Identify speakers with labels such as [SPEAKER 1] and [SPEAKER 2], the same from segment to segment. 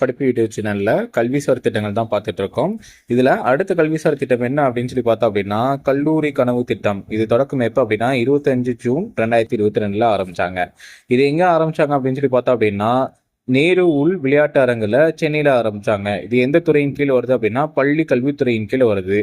[SPEAKER 1] படிப்பு யூடியூப் சேனல்ல கல்விசார் திட்டங்கள் தான் பார்த்துட்டு இருக்கோம். இதுல அடுத்த கல்விசார் திட்டம் என்ன அப்படின்னு சொல்லி பார்த்தோம் அப்படின்னா கல்லூரி கனவு திட்டம். இது தொடக்கம் எப்போ அப்படின்னா இருபத்தஞ்சு ஜூன் ரெண்டாயிரத்தி இருபத்தி ரெண்டுல ஆரம்பிச்சாங்க. இது எங்க ஆரம்பிச்சாங்க அப்படின்னு சொல்லி பார்த்தோம் அப்படின்னா நேரு உள் விளையாட்டு அரங்குல சென்னையில ஆரம்பிச்சாங்க. இது எந்த துறையின் கீழ் வருது அப்படின்னா பள்ளி கல்வித்துறையின் கீழ் வருது.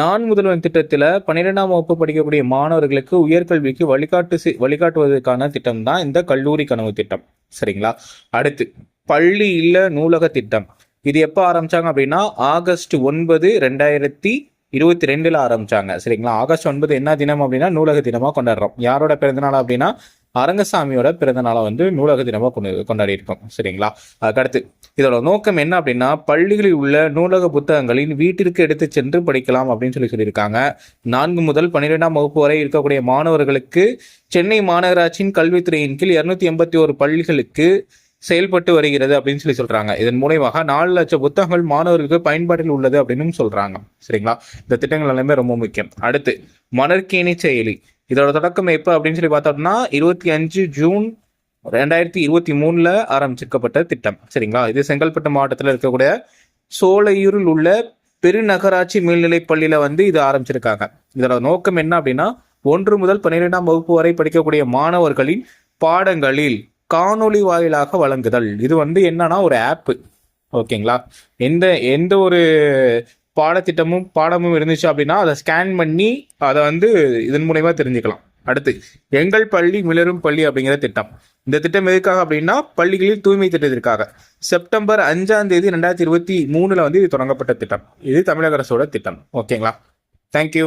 [SPEAKER 1] நான் முதல்வன் திட்டத்துல பன்னிரெண்டாம் வகுப்பு படிக்கக்கூடிய மாணவர்களுக்கு உயர்கல்விக்கு வழிகாட்டு வழிகாட்டுவதற்கான திட்டம் தான் இந்த கல்லூரி கனவு திட்டம். சரிங்களா? அடுத்து பள்ளி இல்ல நூலக திட்டம். இது எப்போ ஆரம்பிச்சாங்க அப்படின்னா ஆகஸ்ட் ஒன்பது ரெண்டாயிரத்தி இருபத்தி ரெண்டுல ஆரம்பிச்சாங்க. சரிங்களா? ஆகஸ்ட் ஒன்பது என்ன தினம் அப்படின்னா நூலக தினமா கொண்டாடுறோம். யாரோட பிறந்தநாள் அப்படின்னா அரங்கசாமியோட பிறந்தநாளை வந்து நூலக தினமா கொண்டு கொண்டாடி இருக்கோம். சரிங்களா? அதுக்கடுத்து இதோட நோக்கம் என்ன அப்படின்னா பள்ளிகளில் உள்ள நூலக புத்தகங்களின் வீட்டிற்கு எடுத்து சென்று படிக்கலாம் அப்படின்னு சொல்லி சொல்லியிருக்காங்க. நான்கு முதல் பன்னிரெண்டாம் வகுப்பு வரை இருக்கக்கூடிய மாணவர்களுக்கு சென்னை மாநகராட்சியின் கல்வித்துறையின் கீழ் இருநூத்தி எண்பத்தி ஒரு பள்ளிகளுக்கு செயல்பட்டு வருகிறது அப்படின்னு சொல்லி சொல்றாங்க. இதன் மூலயமாக நாலு லட்சம் புத்தகங்கள் மாணவர்களுக்கு பயன்பாட்டில் உள்ளது அப்படின்னு சொல்றாங்க. சரிங்களா? இந்த திட்டங்கள் எல்லாமே ரொம்ப முக்கியம். அடுத்து மணற்கேணி செயலி. இதோட தொடக்கம் எப்போ அப்படின்னு சொல்லி பார்த்தோம்னா இருபத்தி அஞ்சு ஜூன் ரெண்டாயிரத்தி இருபத்தி மூணுல ஆரம்பிச்சிருக்கப்பட்ட திட்டம். சரிங்களா? இது செங்கல்பட்டு மாவட்டத்தில் இருக்கக்கூடிய சோலையூரில் உள்ள பெருநகராட்சி மேல்நிலைப் பள்ளியில வந்து இது ஆரம்பிச்சிருக்காங்க. இதோட நோக்கம் என்ன அப்படின்னா ஒன்று முதல் பன்னிரெண்டாம் வகுப்பு வரை படிக்கக்கூடிய மாணவர்களின் பாடங்களில் காணொளி வாயிலாக வழங்குதல். இது வந்து என்னன்னா ஒரு ஆப்பு ஓகேங்களா? எந்த எந்த ஒரு பாடத்திட்டமும் பாடமும் இருந்துச்சு அப்படின்னா அதை ஸ்கேன் பண்ணி அதை வந்து இதன் மூலயமா தெரிஞ்சுக்கலாம். அடுத்து எங்கள் பள்ளி மிளரும் பள்ளி அப்படிங்கிற திட்டம். இந்த திட்டம் எதுக்காக அப்படின்னா பள்ளிகளில் தூய்மை திட்டத்திற்காக. செப்டம்பர் அஞ்சாம் தேதி ரெண்டாயிரத்தி இருபத்தி மூணுல வந்து இது தொடங்கப்பட்ட திட்டம். இது தமிழக அரசோட திட்டம். ஓகேங்களா? தேங்க்யூ